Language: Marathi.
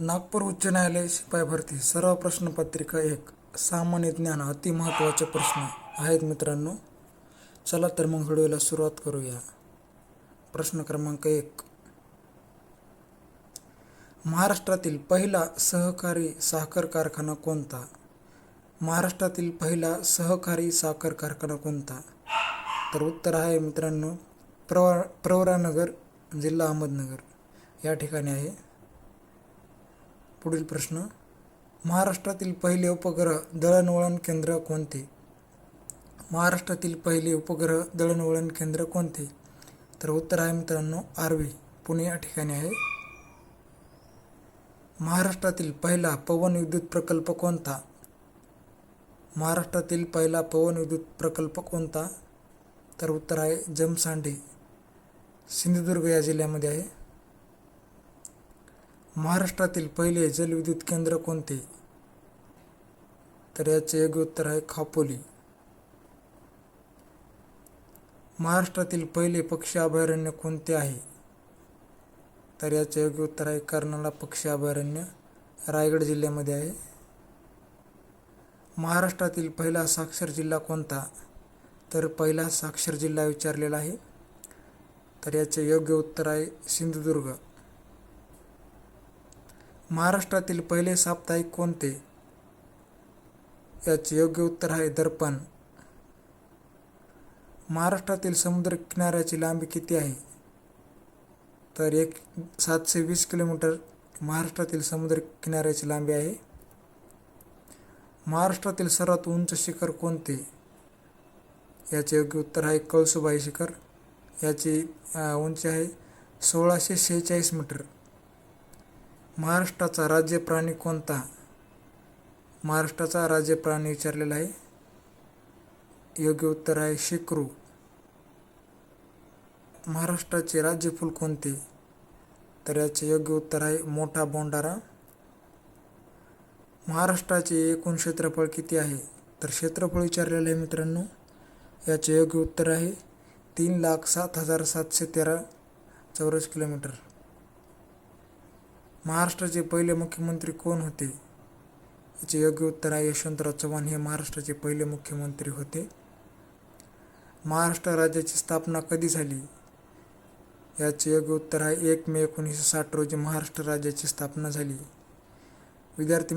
नागपूर उच्च न्यायालय शिपाई भरती सराव प्रश्नपत्रिका एक. सामान्य ज्ञान अति महत्त्वाचे प्रश्न आहेत मित्रांनो. चला तर मग व्हिडिओला सुरुवात करूया. प्रश्न क्रमांक एक. महाराष्ट्रातील पहिला सहकारी साखर कारखाना कोणता? महाराष्ट्रातील पहिला सहकारी साखर कारखाना कोणता? तर उत्तर आहे मित्रांनो प्रवा प्रवरानगर जिल्हा अहमदनगर. या ठिकाणी आहे. पुढील प्रश्न महाराष्ट्रातील पहिले उपग्रह दळणवळण केंद्र कोणते? महाराष्ट्रातील पहिले उपग्रह दळणवळण केंद्र कोणते? तर उत्तर आहे मित्रांनो आर्वी. पुणे या ठिकाणी आहे. महाराष्ट्रातील पहिला पवन विद्युत प्रकल्प कोणता? महाराष्ट्रातील पहिला पवन विद्युत प्रकल्प कोणता? तर उत्तर आहे जमसांडे. सिंधुदुर्ग या जिल्ह्यामध्ये आहे. महाराष्ट्रातील पहिले जलविद्युत केंद्र कोणते? तर याचे योग्य उत्तर आहे खापोली. महाराष्ट्रातील पहिले पक्षी अभयारण्य कोणते आहे? तर याचे योग्य उत्तर आहे कर्नाळा पक्षी अभयारण्य रायगड जिल्ह्यामध्ये आहे. महाराष्ट्रातील पहिला साक्षर जिल्हा कोणता? तर पहिला साक्षर जिल्हा विचारलेला आहे. तर याचे योग्य उत्तर आहे सिंधुदुर्ग. महाराष्ट्रातील पहिले साप्ताहिक कोणते? याचे योग्य उत्तर आहे दर्पण. महाराष्ट्रातील समुद्र किनाऱ्याची लांबी किती आहे? तर एक सातशे वीस किलोमीटर महाराष्ट्रातील समुद्र किनाऱ्याची लांबी आहे. महाराष्ट्रातील सर्वात उंच शिखर कोणते? याचे योग्य उत्तर आहे कळसुबाई शिखर. याची उंची आहे सोळाशे शेहेचाळीस मीटर. महाराष्ट्राचा राज्य प्राणी कोणता? महाराष्ट्राचा राज्य प्राणी विचारलेला आहे. योग्य उत्तर आहे शिक्रू. महाराष्ट्राचे राज्यफूल कोणते? तर याचे योग्य उत्तर आहे मोठा बोंडारा. महाराष्ट्राचे एकूण क्षेत्रफळ किती आहे? तर क्षेत्रफळ विचारलेलं आहे मित्रांनो याचे योग्य उत्तर आहे तीन लाख सात हजार सातशे तेरा चौरस किलोमीटर. महाराष्ट्राचे पहिले मुख्यमंत्री कोण होते? याचे योग्य उत्तर आहे यशवंतराव चव्हाण. हे महाराष्ट्राचे पहिले मुख्यमंत्री होते. महाराष्ट्र राज्याची स्थापना कधी झाली? याचे योग्य उत्तर आहे एक मे एकोणीसशे साठ रोजी महाराष्ट्र राज्याची स्थापना झाली. विद्यार्थी